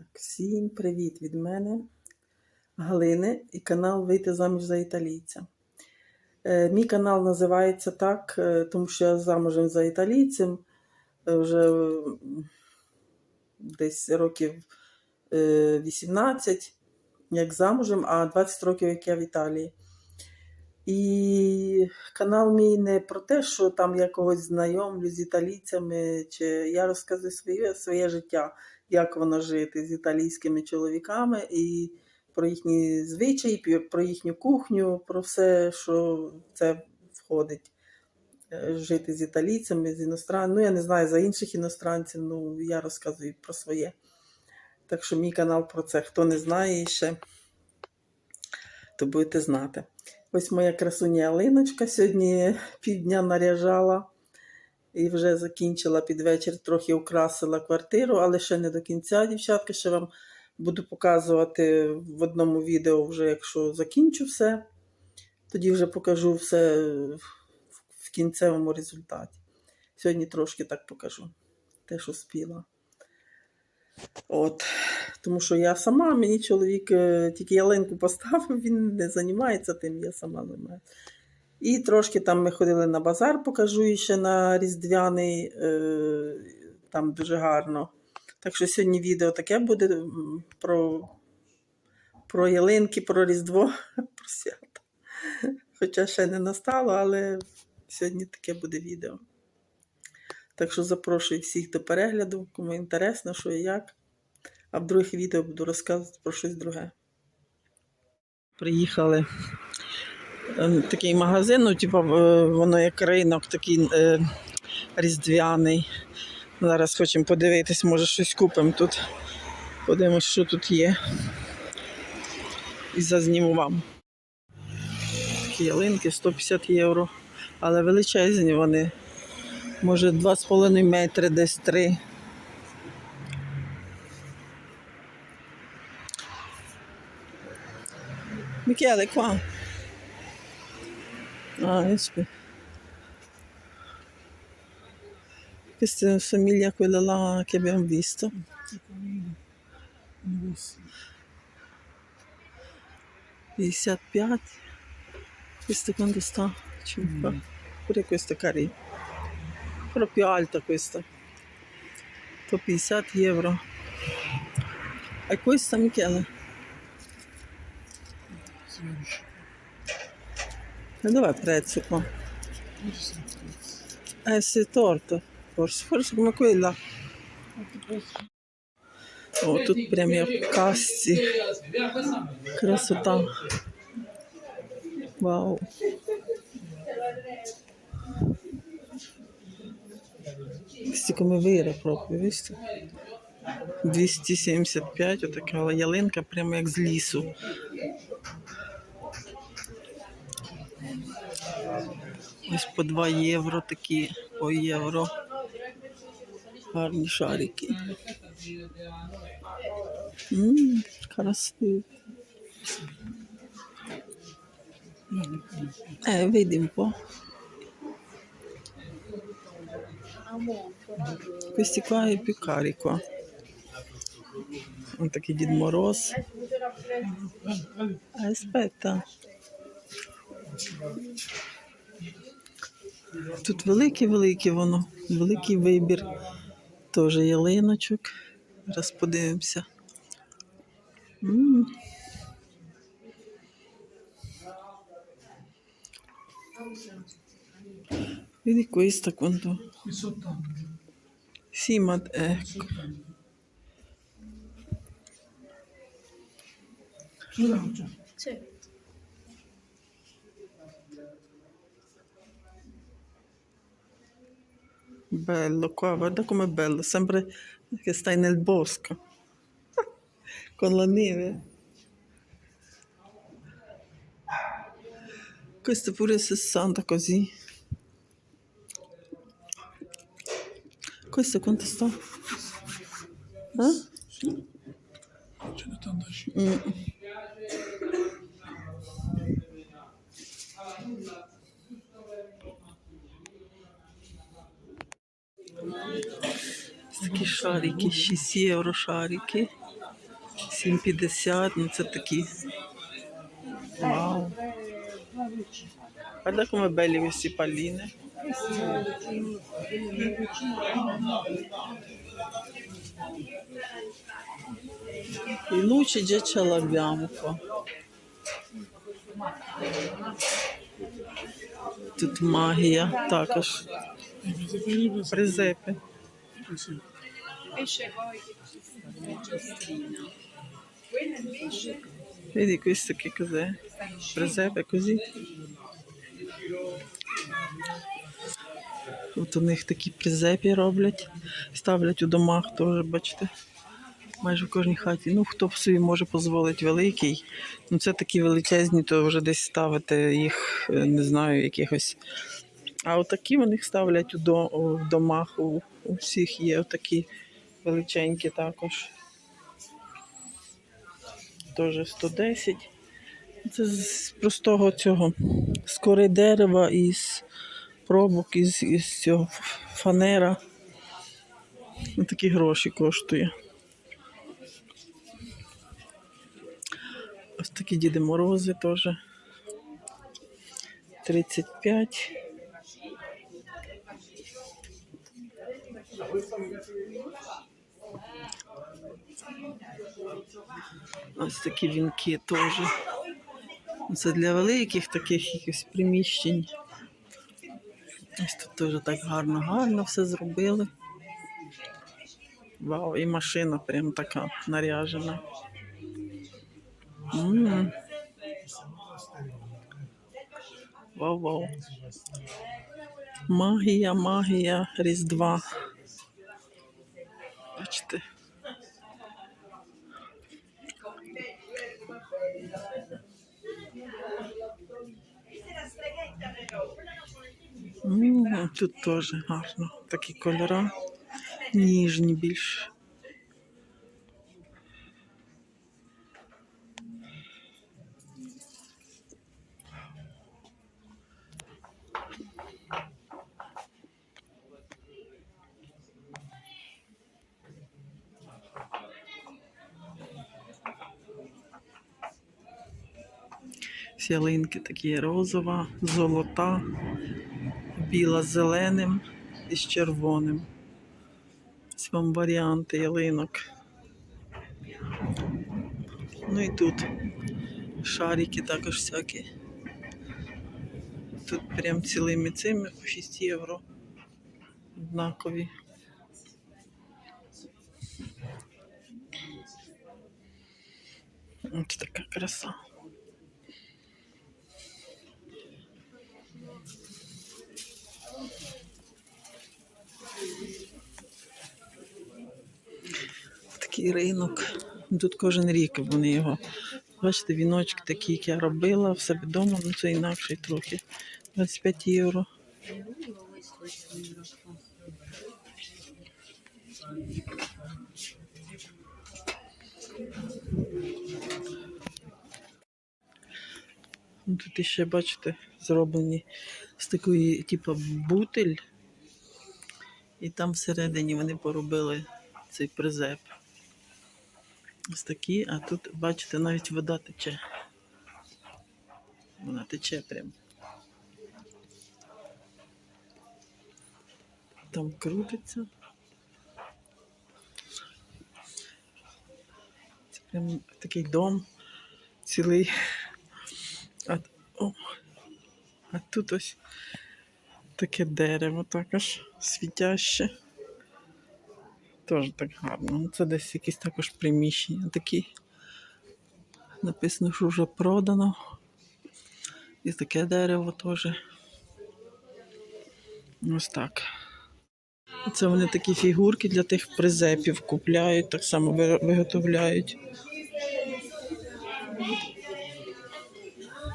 Так, всім привіт від мене, Галини, і канал Вийти заміж за італійця. Е, мій канал називається так, е, тому що я замужем за італійцем е, вже десь років е, 18, як замужем, а 20 років, як я в Італії. І канал мій не про те, що там я когось знайомлю з італійцями, чи я розказую своє, своє життя як воно жити з італійськими чоловіками, і про їхні звичаї, про їхню кухню, про все, що це входить. Е, Жити з італійцями, з іностранцями. Ну, я не знаю за інших іностранців, ну я розказую про своє. Так що мій канал про це. Хто не знає ще, то будете знати. Ось моя красуня Алиночка сьогодні півдня наряжала і вже закінчила під вечір, трохи украсила квартиру, але ще не до кінця, дівчатка. Ще вам буду показувати в одному відео, вже якщо закінчу все. Тоді вже покажу все в кінцевому результаті. Сьогодні трошки так покажу те, що спіла. От. Тому що я сама, мені чоловік е, тільки ялинку поставив, він не займається тим, я сама займаюся. І трошки там ми ходили на базар, покажу ще на Різдвяний, е, там дуже гарно. Так що сьогодні відео таке буде про, про ялинки, про Різдво, про свято. Хоча ще не настало, але сьогодні таке буде відео. Так що запрошую всіх до перегляду, кому інтересно, що і як. А в других відео буду розказувати про щось друге. Приїхали е, такий магазин, ну, типу, воно як ринок такий е, різдвяний. Зараз хочемо подивитись, може щось купимо тут. Подивимось, що тут є. І зазніму вам. Такі ялинки 150 євро. Але величезні вони. Може 2,5 метри, десь 3. Michele, qua. Ah, espe. Questa somiglia a quella là che abbiamo visto. Mm. 55. Questo quanto sta? 5. Pure questo è carino. Proprio alta questa. 150 euro. E questa Michele? E dov'è il prezzo qua? Eh, si è torto. Forse, forse come quella. О, тут прям як в касці. Красота. Вау. Vera proprio, visto? 275, отака ялинка, прямо як з лісу. Ось по 2 євро такі, по євро. Гарні шарики. Ммм, красиво. Eh, vedi un è più cari qua. Ось такий Дід Мороз. Aspetta. Тут велике-велике воно, великий вибір. Теж ялиночок. Зараз подивимося. М. Vedi questa quanto? Sì, ma ecco. Sì. Bello qua, guarda com'è bello, sempre che stai nel bosco con la neve. Questo pure 60 così. Sta? Eh? Ce ne. Mm. Такі шарики, 6 євро шарики. 7,50, ну це такі. Вау. Guarda come belli questi palline. Il già ce l'abbiamo qua. Тут магія також. Призепи. Vedi questo che cos'è? Presepe così. От у них такі призепі роблять, ставлять у домах теж, бачите. Майже в кожній хаті. Ну, хто собі може дозволити великий. Ну, це такі величезні, то вже десь ставити їх, е, не знаю, якихось. А отакі вони ставлять у, до, домах, у, у всіх є такі величенькі також. Теж 110. Це з простого цього, з кори дерева, із пробок, із, із цього фанера. Ну, Такі гроші коштує. Ось такі Діди Морози теж. 35. Ось такі вінки теж. Це для великих таких якихось приміщень. Ось тут теж так гарно, гарно все зробили. Вау, і машина прям така наряжена. М. Вау, вау. Магія, магія Різдва. Бачите. М, Тут теж гарно. Такі кольори. Ніжні більш. Ялинки такі розова, золота, біла з зеленим і з червоним. Ось вам варіанти ялинок. Ну і тут шарики також всякі. Тут прям цілими цими по 6 євро. Однакові. Ось така краса. Такий ринок. Тут кожен рік вони його. Бачите, віночки такі, як я робила в себе вдома, ну це інакше трохи. 25 євро. Тут ще, бачите, зроблені з такої, типу, бутиль. І там всередині вони поробили цей призеп. Ось такі, а тут, бачите, навіть вода тече. Вона тече прям. Там крутиться. Це прям такий дом цілий. А, о, а тут ось таке дерево також світяще. Теж так гарно. Ну, Це десь якісь також приміщення такі. Написано, що вже продано. І таке дерево теж. Ось так. Це вони такі фігурки для тих призепів купляють, так само виготовляють.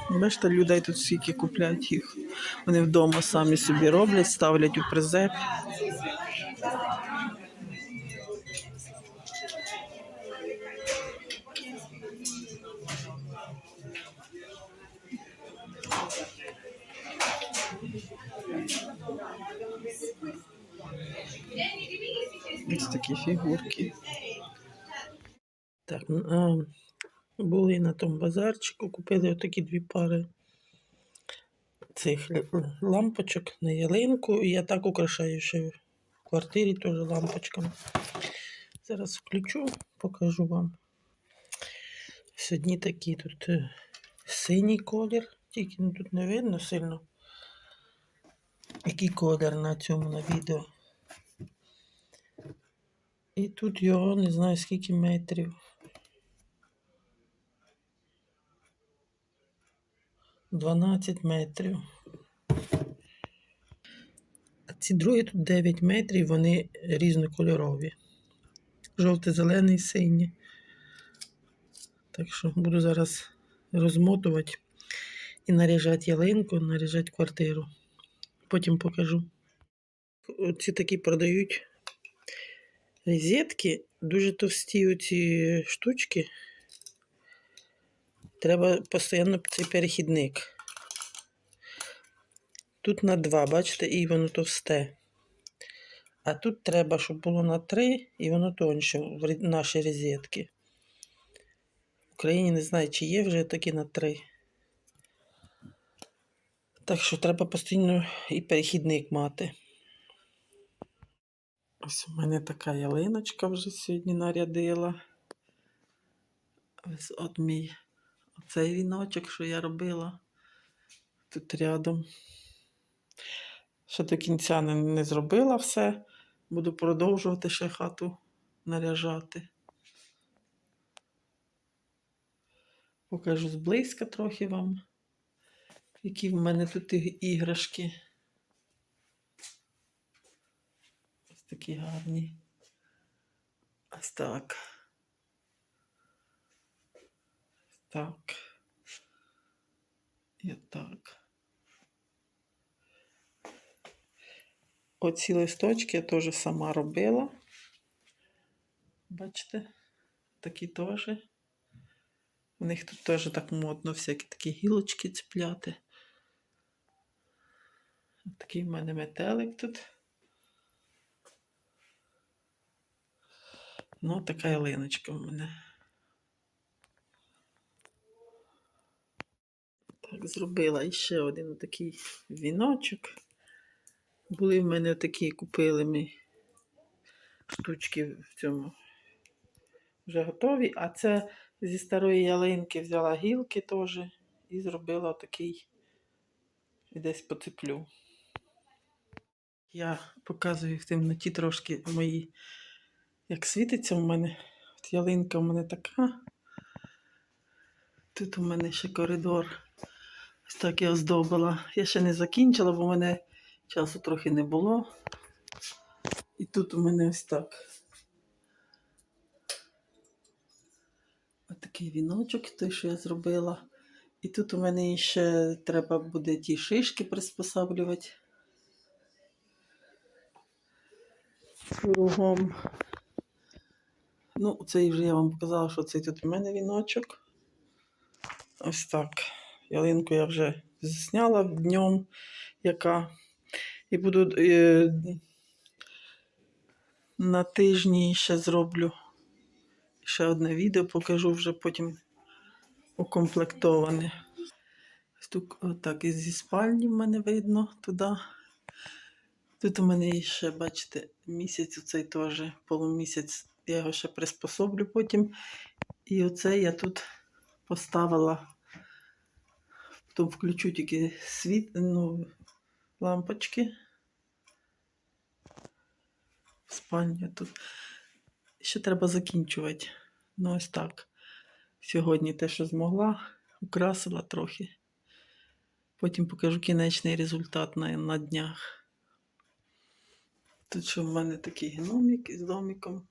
Бачите, людей тут скільки купляють їх. Вони вдома самі собі роблять, ставлять у призеп. Такі фігурки. Так, а, були на тому базарчику, купили отакі дві пари цих лампочок на ялинку. І я так украшаю ще в квартирі теж лампочками. Зараз включу, покажу вам. Сьогодні такі тут е, синій колір, тільки ну, тут не видно сильно. Який колір на цьому на відео. І тут його не знаю скільки метрів. Дванадцять метрів. А ці другі тут 9 метрів, вони різнокольорові. Жовте, зелений, синій. Так що буду зараз розмотувати і наряжати ялинку, наряжати квартиру. Потім покажу. Ці такі продають розетки, дуже товсті оці штучки. Треба постійно цей перехідник. Тут на два, бачите, і воно товсте. А тут треба, щоб було на три, і воно тоньше в наші розетки. В Україні не знаю, чи є вже такі на три. Так що треба постійно і перехідник мати. Ось у мене така ялиночка вже сьогодні нарядила. Ось от мій оцей віночок, що я робила тут рядом. Ще до кінця не, не зробила все. Буду продовжувати ще хату наряжати. Покажу зблизька трохи вам, які в мене тут іграшки. Ось такі гарні. Ось так. Так. І так. Оці листочки я теж сама робила. Бачите? Такі теж. У них тут теж так модно всякі такі гілочки цепляти. Такий в мене метелик тут. Ну, така ялиночка в мене. Так, зробила іще один такий віночок. Були в мене такі, купили ми штучки в цьому вже готові. А це зі старої ялинки взяла гілки теж і зробила такий десь поцеплю. Я показую в темноті трошки мої, як світиться в мене. От ялинка в мене така. Тут у мене ще коридор. Ось так я оздобила. Я ще не закінчила, бо в мене часу трохи не було. І тут у мене ось так. Ось такий віночок, той, що я зробила. І тут у мене ще треба буде ті шишки приспосаблювати. Кругом. Ну, цей вже я вам показала, що цей тут у мене віночок. Ось так. Ялинку я вже засняла днем, яка. І буду е, на тижні ще зроблю ще одне відео, покажу вже потім укомплектоване. Тут отак і зі спальні в мене видно туди. Тут у мене ще, бачите, місяць оцей теж полумісяць. Я його ще приспособлю потім. І оце я тут поставила. Потім включу тільки світ, ну, лампочки. В спальні тут. Ще треба закінчувати. Ну, ось так. Сьогодні те, що змогла, украсила трохи. Потім покажу кінечний результат на, на днях. Тут що в мене такий гномик із домиком.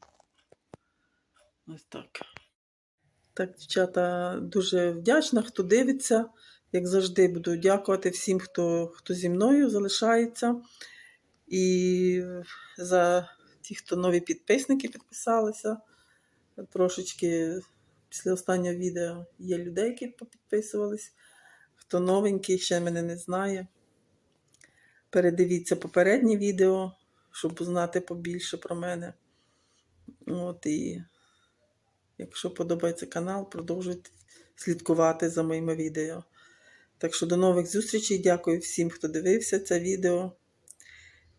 Ось так. Так, дівчата, дуже вдячна, хто дивиться. Як завжди, буду дякувати всім, хто, хто зі мною залишається. І за ті, хто нові підписники підписалися. Трошечки після останнього відео є людей, які попідписувались. Хто новенький, ще мене не знає. Передивіться попереднє відео, щоб узнати побільше про мене. От і Якщо подобається канал, продовжуйте слідкувати за моїми відео. Так що до нових зустрічей. Дякую всім, хто дивився це відео.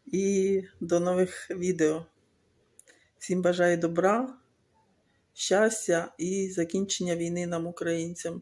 І до нових відео. Всім бажаю добра, щастя і закінчення війни нам, українцям.